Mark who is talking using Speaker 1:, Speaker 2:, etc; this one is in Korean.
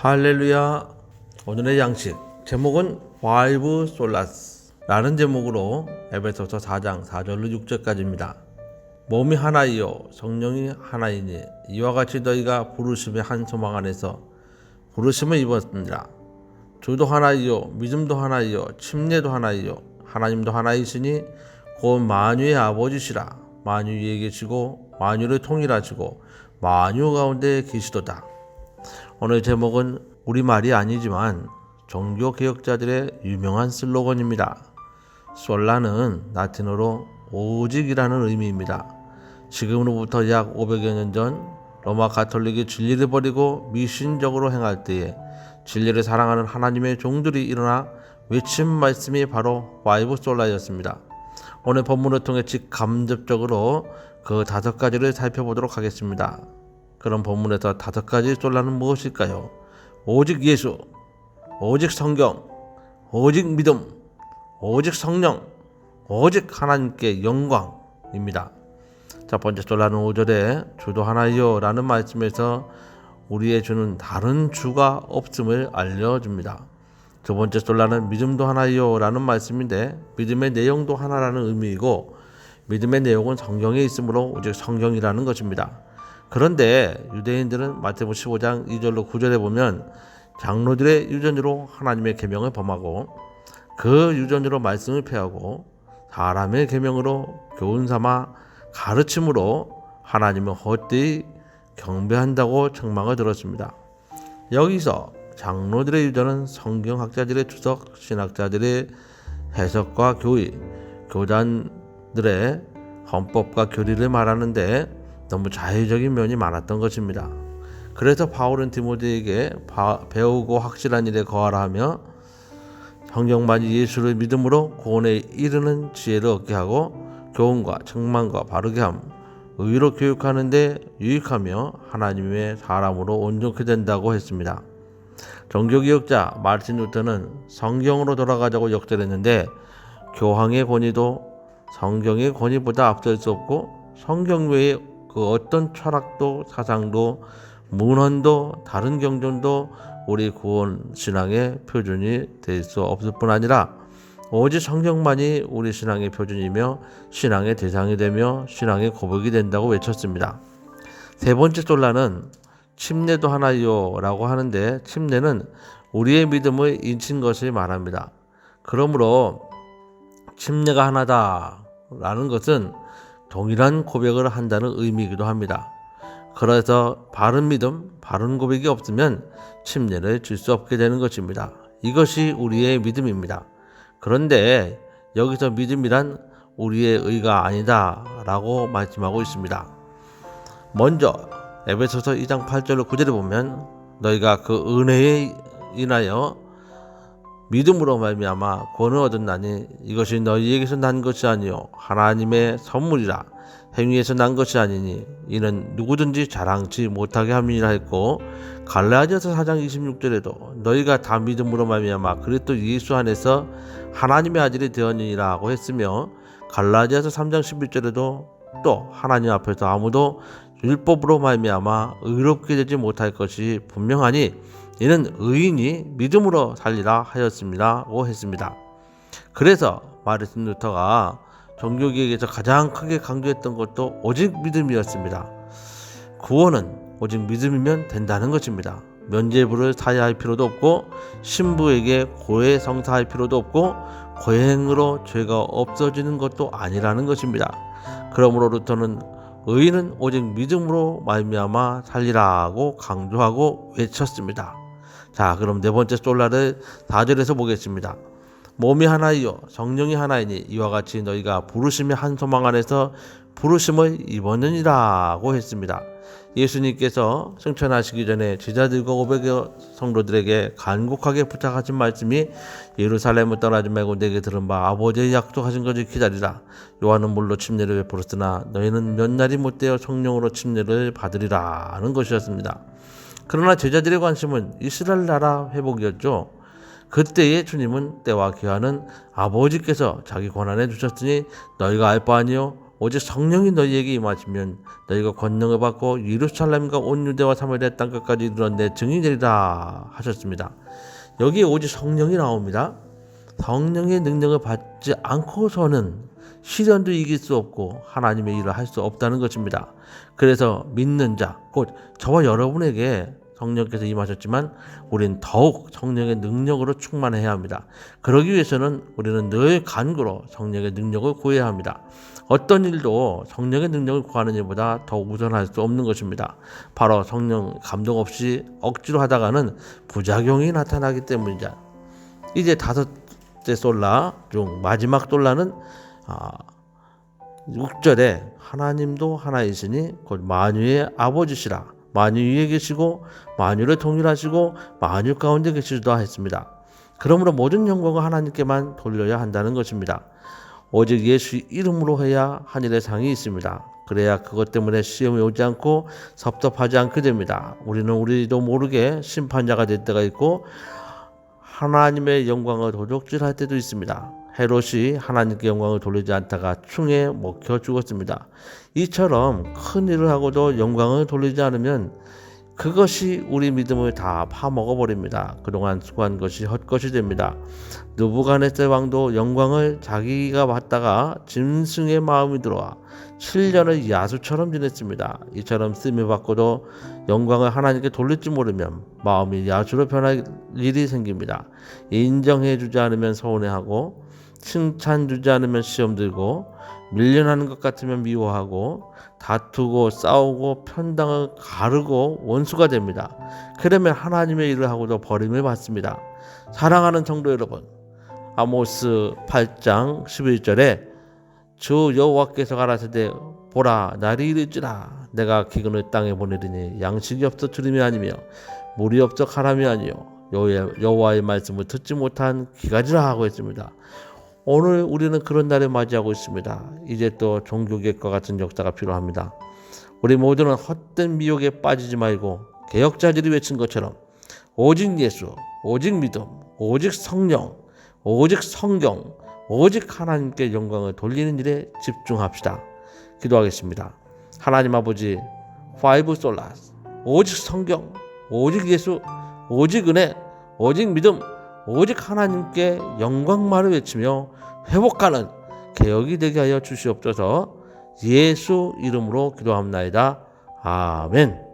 Speaker 1: 할렐루야. 오늘의 양식 제목은 와이브 솔라스 라는 제목으로 에베소서 4장 4절로 6절까지입니다. 몸이 하나이요 성령이 하나이니 이와 같이 너희가 부르심의 한 소망 안에서 부르심을 입었습니다. 주도 하나이요 믿음도 하나이요 침례도 하나이요 하나님도 하나이시니 곧 만유의 아버지시라 만유 위에 계시고 만유를 통일하시고 만유 가운데 계시도다. 오늘 제목은 우리말이 아니지만 종교 개혁자들의 유명한 슬로건입니다. 솔라는 라틴어로 오직이라는 의미입니다. 지금으로부터 약 500여 년 전 로마 가톨릭이 진리를 버리고 미신적으로 행할 때에 진리를 사랑하는 하나님의 종들이 일어나 외친 말씀이 바로 와이브 솔라였습니다. 오늘 본문을 통해 직감접적으로 그 다섯 가지를 살펴보도록 하겠습니다. 그런 본문에서 다섯 가지 솔라는 무엇일까요? 오직 예수, 오직 성경, 오직 믿음, 오직 성령, 오직 하나님께 영광입니다. 첫 번째 솔라는 5절에 주도 하나이요 라는 말씀에서 우리의 주는 다른 주가 없음을 알려줍니다. 두 번째 솔라는 믿음도 하나이요 라는 말씀인데 믿음의 내용도 하나라는 의미이고 믿음의 내용은 성경에 있으므로 오직 성경이라는 것입니다. 그런데 유대인들은 마태복음 15장 2절로 9절에 보면 장로들의 유전으로 하나님의 계명을 범하고 그 유전으로 말씀을 폐하고 사람의 계명으로 교훈 삼아 가르침으로 하나님을 헛되이 경배한다고 책망을 들었습니다. 여기서 장로들의 유전은 성경학자들의 추석, 신학자들의 해석과 교의, 교단들의 헌법과 교리를 말하는데 너무 자유적인 면이 많았던 것입니다. 그래서 바울은 디모데에게 배우고 확실한 일에 거하라 하며 성경만이 예수를 믿음으로 구원에 이르는 지혜를 얻게 하고 교훈과 책망과 바르게 함 의로 교육하는데 유익하며 하나님의 사람으로 온전케 된다고 했습니다. 종교개혁자 마르틴 루터는 성경으로 돌아가자고 역설했는데 교황의 권위도 성경의 권위보다 앞설 수 없고 성경 외에 그 어떤 철학도 사상도 문헌도 다른 경전도 우리 구원 신앙의 표준이 될 수 없을 뿐 아니라 오직 성경만이 우리 신앙의 표준이며 신앙의 대상이 되며 신앙의 고백이 된다고 외쳤습니다. 세 번째 솔라는 침례도 하나요라고 하는데 침례는 우리의 믿음을 인친 것을 말합니다. 그러므로 침례가 하나다라는 것은 동일한 고백을 한다는 의미이기도 합니다. 그래서 바른 믿음, 바른 고백이 없으면 침례를 줄 수 없게 되는 것입니다. 이것이 우리의 믿음입니다. 그런데 여기서 믿음이란 우리의 의가 아니다 라고 말씀하고 있습니다. 먼저 에베소서 2장 8절로 9절에 보면 너희가 그 은혜에 인하여 믿음으로 말미암아 구원을 얻었나니 이것이 너희에게서 난 것이 아니요 하나님의 선물이라. 행위에서 난 것이 아니니 이는 누구든지 자랑치 못하게 함이라 했고 갈라디아서 4장 26절에도 너희가 다 믿음으로 말미암아 그리스도 예수 안에서 하나님의 아들이 되었느니라고 했으며 갈라디아서 3장 11절에도 또 하나님 앞에서 아무도 율법으로 말미암아 의롭게 되지 못할 것이 분명하니 이는 의인이 믿음으로 살리라 하였습니다 고 했습니다. 그래서 마르틴 루터가 종교개혁에서 가장 크게 강조했던 것도 오직 믿음이었습니다. 구원은 오직 믿음이면 된다는 것입니다. 면죄부를 사야 할 필요도 없고 신부에게 고해 성사할 필요도 없고 고행으로 죄가 없어지는 것도 아니라는 것입니다. 그러므로 루터는 의인은 오직 믿음으로 말미암아 살리라고 강조하고 외쳤습니다. 자, 그럼 네 번째 솔라를 4절에서 보겠습니다. 몸이 하나이요 성령이 하나이니 이와 같이 너희가 부르심의 한 소망 안에서 부르심을 입었느니라고 했습니다. 예수님께서 승천하시기 전에 제자들과 500여 성도들에게 간곡하게 부탁하신 말씀이 예루살렘을 떠나지 말고 내게 들은 바 아버지의 약속하신 것을 기다리라. 요한은 물로 침례를 베풀었으나 너희는 몇 날이 못되어 성령으로 침례를 받으리라 하는 것이었습니다. 그러나 제자들의 관심은 이스라엘 나라 회복이었죠. 그때의 주님은 때와 기한은 아버지께서 자기 권한에 주셨으니 너희가 알 바 아니요 오직 성령이 너희에게 임하시면 너희가 권능을 받고 예루살렘과 온 유대와 사마리아 땅 끝까지 이르러 내 증인이 되리라 하셨습니다. 여기에 오직 성령이 나옵니다. 성령의 능력을 받지 않고서는 시련도 이길 수 없고 하나님의 일을 할 수 없다는 것입니다. 그래서 믿는 자, 곧 저와 여러분에게 성령께서 임하셨지만 우리는 더욱 성령의 능력으로 충만해야 합니다. 그러기 위해서는 우리는 늘 간구로 성령의 능력을 구해야 합니다. 어떤 일도 성령의 능력을 구하는 일보다 더 우선할 수 없는 것입니다. 바로 성령 감동 없이 억지로 하다가는 부작용이 나타나기 때문이자 이제 다섯째 솔라 중 마지막 솔라는 아, 6절에 하나님도 하나이시니 곧 만유의 아버지시라 만유 위에 계시고 만유를 통일하시고 만유 가운데 계시기도 했습니다. 그러므로 모든 영광을 하나님께만 돌려야 한다는 것입니다. 오직 예수 이름으로 해야 하늘의 상이 있습니다. 그래야 그것 때문에 시험이 오지 않고 섭섭하지 않게 됩니다. 우리는 우리도 모르게 심판자가 될 때가 있고 하나님의 영광을 도둑질할 때도 있습니다. 헤롯이 하나님께 영광을 돌리지 않다가 충에 먹혀 죽었습니다. 이처럼 큰 일을 하고도 영광을 돌리지 않으면 그것이 우리 믿음을 다 파먹어 버립니다. 그동안 수고한 것이 헛것이 됩니다. 느부갓네살 왕도 영광을 자기가 받다가 짐승의 마음이 들어와 7년을 야수처럼 지냈습니다. 이처럼 쓰임을 받고도 영광을 하나님께 돌릴지 모르면 마음이 야수로 변할 일이 생깁니다. 인정해 주지 않으면 서운해하고 칭찬 주지 않으면 시험 들고 밀려나는 것 같으면 미워하고 다투고 싸우고 편당을 가르고 원수가 됩니다. 그러면 하나님의 일을 하고도 버림을 받습니다. 사랑하는 성도 여러분, 아모스 8장 11절에 주 여호와께서 가라사대 보라 날이 이르지라 내가 기근을 땅에 보내리니 양식이 없어 주림이 아니며 물이 없어 가람이 아니요 여호와의, 말씀을 듣지 못한 기가지라 하고 있습니다. 오늘 우리는 그런 날을 맞이하고 있습니다. 이제 또 종교개혁과 같은 역사가 필요합니다. 우리 모두는 헛된 미혹에 빠지지 말고 개혁자들이 외친 것처럼 오직 예수, 오직 믿음, 오직 성령, 오직 성경, 오직 하나님께 영광을 돌리는 일에 집중합시다. 기도하겠습니다. 하나님 아버지, 파이브 솔라스, 오직 성경, 오직 예수, 오직 은혜, 오직 믿음, 오직 하나님께 영광만을 외치며 회복하는 개혁이 되게 하여 주시옵소서 예수 이름으로 기도합나이다. 아멘.